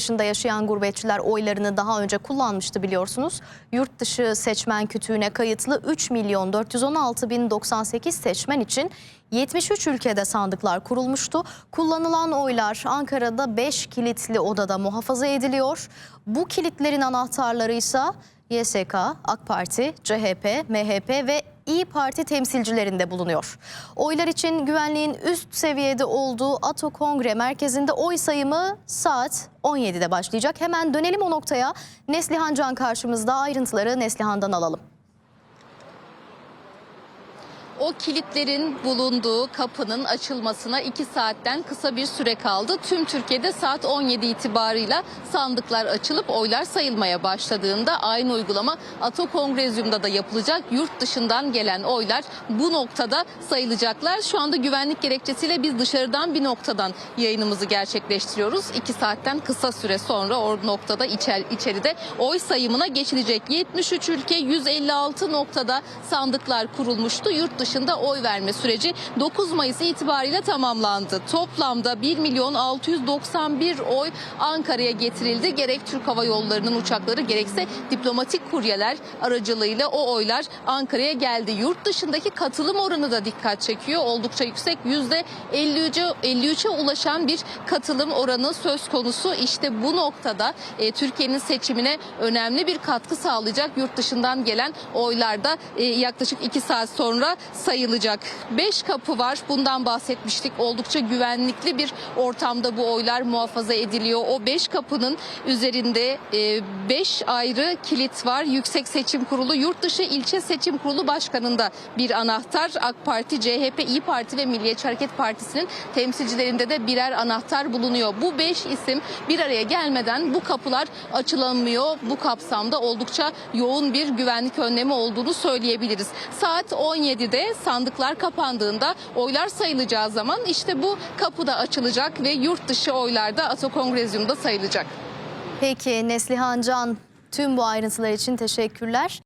dışında yaşayan gurbetçiler oylarını daha önce kullanmıştı biliyorsunuz. Yurt dışı seçmen kütüğüne kayıtlı 3 milyon 416 bin 98 seçmen için 73 ülkede sandıklar kurulmuştu. Kullanılan oylar Ankara'da 5 kilitli odada muhafaza ediliyor. Bu kilitlerin anahtarları ise YSK, AK Parti, CHP, MHP ve İyi Parti temsilcilerinde bulunuyor. Oylar için güvenliğin üst seviyede olduğu Ato Kongre Merkezi'nde oy sayımı saat 17'de başlayacak. Hemen dönelim o noktaya. Neslihan Can karşımızda ayrıntıları Neslihan'dan alalım. O kilitlerin bulunduğu kapının açılmasına 2 saatten kısa bir süre kaldı. Tüm Türkiye'de saat 17 itibarıyla sandıklar açılıp oylar sayılmaya başladığında aynı uygulama Ato Kongrezyum'da da yapılacak. Yurt dışından gelen oylar bu noktada sayılacaklar. Şu anda güvenlik gerekçesiyle biz dışarıdan bir noktadan yayınımızı gerçekleştiriyoruz. 2 saatten kısa süre sonra o noktada içer, içeride oy sayımına geçilecek. 73 ülke 156 noktada sandıklar kurulmuştu. Yurt dışında oy verme süreci 9 Mayıs itibariyle tamamlandı. Toplamda 1 milyon 691 oy Ankara'ya getirildi. Gerek Türk Hava Yolları'nın uçakları gerekse diplomatik kuryeler aracılığıyla o oylar Ankara'ya geldi. Yurt dışındaki katılım oranı da dikkat çekiyor. Oldukça yüksek %53'e 53'e ulaşan bir katılım oranı söz konusu. İşte bu noktada e, Türkiye'nin seçimine önemli bir katkı sağlayacak yurt dışından gelen oylarda e, yaklaşık 2 saat sonra sayılacak. 5 kapı var. Bundan bahsetmiştik. Oldukça güvenlikli bir ortamda bu oylar muhafaza ediliyor. O 5 kapının üzerinde 5 ayrı kilit var. Yüksek Seçim Kurulu, Yurtdışı İlçe Seçim Kurulu Başkanı'nda bir anahtar. AK Parti, CHP, İyi Parti ve Milliyetçi Hareket Partisi'nin temsilcilerinde de birer anahtar bulunuyor. Bu 5 isim bir araya gelmeden bu kapılar açılamıyor. Bu kapsamda oldukça yoğun bir güvenlik önlemi olduğunu söyleyebiliriz. Saat 17'de sandıklar kapandığında oylar sayılacağı zaman işte bu kapı da açılacak ve yurt dışı oylar da Ato Kongrezyum'da sayılacak. Peki Neslihan Can tüm bu ayrıntılar için teşekkürler.